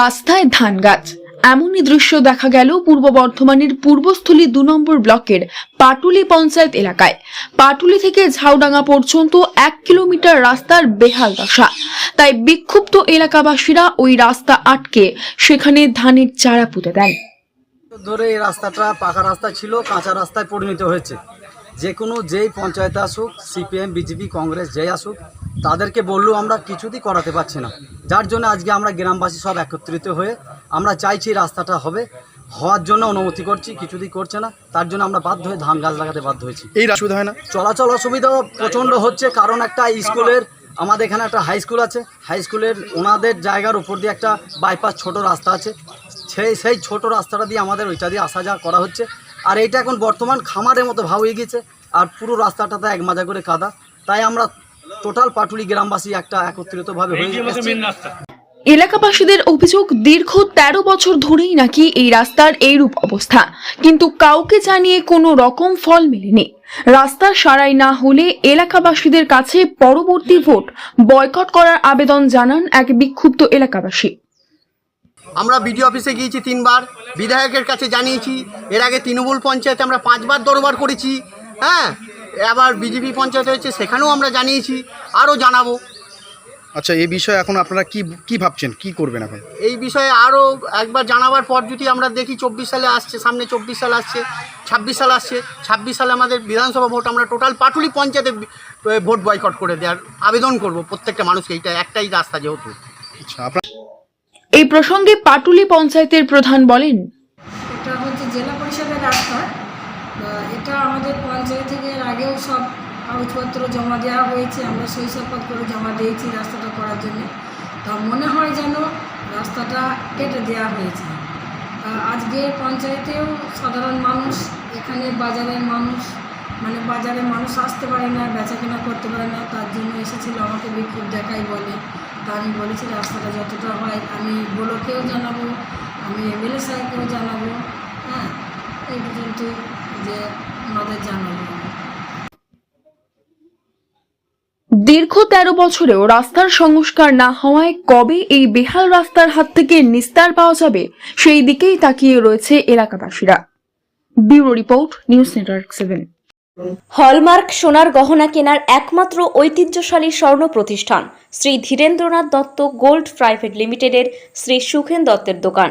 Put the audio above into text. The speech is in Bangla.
রাস্তায় ধান গাছ। এমনই দৃশ্য দেখা গেল পূর্ব বর্ধমানের পূর্বস্থলী দু নম্বর ব্লকের পাটুলি পঞ্চায়েত এলাকায়। পাটুলি থেকে ঝাউডাঙ্গা পর্যন্ত এক কিলোমিটার রাস্তার বেহাল দশা। তাই বিক্ষুব্ধ এলাকাবাসীরা ওই রাস্তা আটকে সেখানে ধানের চারা পুঁতে দেন। ধরে এই রাস্তাটা পাকা রাস্তা ছিল, কাঁচা রাস্তায় পরিণত হয়েছে। যে কোনো যেই পঞ্চায়েত আসুক, সিপিএম, বিজেপি, কংগ্রেস, যেই আসুক তাদেরকে বললেও আমরা কিছুতেই করাতে পারছি না। যার জন্য আজকে আমরা গ্রামবাসী সব একত্রিত হয়ে আমরা চাইছি রাস্তাটা হবে। হওয়ার জন্য অনুমতি করছি কিছুতেই করছে না। তার জন্য আমরা বাধ্য হয়ে ধান গাছ লাগাতে বাধ্য হয়েছি। এই অসুবিধা হয় না? চলাচল অসুবিধাও প্রচণ্ড হচ্ছে কারণ একটা স্কুলের আমাদের এখানে একটা হাই স্কুল আছে। হাই স্কুলের ওনাদের জায়গার উপর দিয়ে একটা বাইপাস ছোট রাস্তা আছে। সেই সেই ছোট রাস্তাটা দিয়ে আমাদের ওইটা দিয়ে আসা যাওয়া করা হচ্ছে। আর এইটা এখন বর্তমান খামারের মতো ভাব হয়ে গেছে আর পুরো রাস্তাটাতে এক মাজা করে কাদা। তাই আমরা টোটাল পাটুলি গ্রামবাসী একটা একত্রিতভাবে হয়ে এলাকাবাসীদের অভিযোগ দীর্ঘ তেরো বছর ধরেই নাকি এই রাস্তার এইরূপ অবস্থা। কিন্তু কাউকে জানিয়ে কোনো রকম ফল মেলেনি। রাস্তা সারাই না হলে এলাকাবাসীদের কাছে পরবর্তী ভোট বয়কট করার আবেদন জানান এক বিক্ষুব্ধ এলাকাবাসী। আমরা বিডিও অফিসে গিয়েছি তিনবার। বিধায়কের কাছে জানিয়েছি এর আগে তৃণমূল পঞ্চায়েতে আমরা পাঁচবার দরবার করেছি। হ্যাঁ আবার বিজেপি পঞ্চায়েত হয়েছে সেখানেও আমরা জানিয়েছি আরও জানাব। আচ্ছা এই বিষয়ে এখন আপনারা কি কি ভাবছেন? কি করবেন এখন? এই বিষয়ে আরও একবার জানাবার পর যদি আমরা দেখি চব্বিশ সালে আসছে সামনে চব্বিশ সাল আসছে ছাব্বিশ সাল আসছে ছাব্বিশ সালে আমাদের বিধানসভা ভোট আমরা টোটাল পাটুলি পঞ্চায়েতে ভোট বয়কট করে দেওয়ার আবেদন করব প্রত্যেকটা মানুষকে এইটা একটাই রাস্তা যেহেতু। আচ্ছা এই প্রসঙ্গে পাটুলি পঞ্চায়েতের প্রধান বলেন এটা হচ্ছে জেলা পরিষদের রাস্তা। এটা আমাদের পঞ্চায়েত থেকে আগেও সব কাগজপত্র জমা দেওয়া হয়েছে, আমরা শৈশবপদ করে জমা দিয়েছি রাস্তাটা করার জন্য। তা মনে হয় যেন রাস্তাটা কেটে দেওয়া হয়েছে। আজকে পঞ্চায়েতেও সাধারণ মানুষ এখানে বাজারের মানুষ মানে বাজারে মানুষ আসতে পারে না বেচা কেনা করতে পারে না, তার জন্য এসেছিল আমাকে বিক্ষোভ দেখাই বলে। তা আমি বলেছি, রাস্তাটা যতটা হয় আমি ব্লকেও জানাব, আমি এমএলএ সাহেবকেও জানাব। হ্যাঁ এই পর্যন্ত যে ওনাদের জানাব দীর্ঘ তেরো বছরেও রাস্তার সংস্কার না হওয়ায় কবে এই বেহাল রাস্তার হাত থেকে নিস্তার পাওয়া যাবে সেই দিকেই তাকিয়ে রয়েছে এলাকাবাসীরা। Bureau report news network seven. Hallmark সোনার গহনা কেনার একমাত্র ঐতিহ্যশালী স্বর্ণ প্রতিষ্ঠান শ্রী ধীরেন্দ্রনাথ দত্ত গোল্ড প্রাইভেট লিমিটেডের শ্রী সুখেন দত্তের দোকান।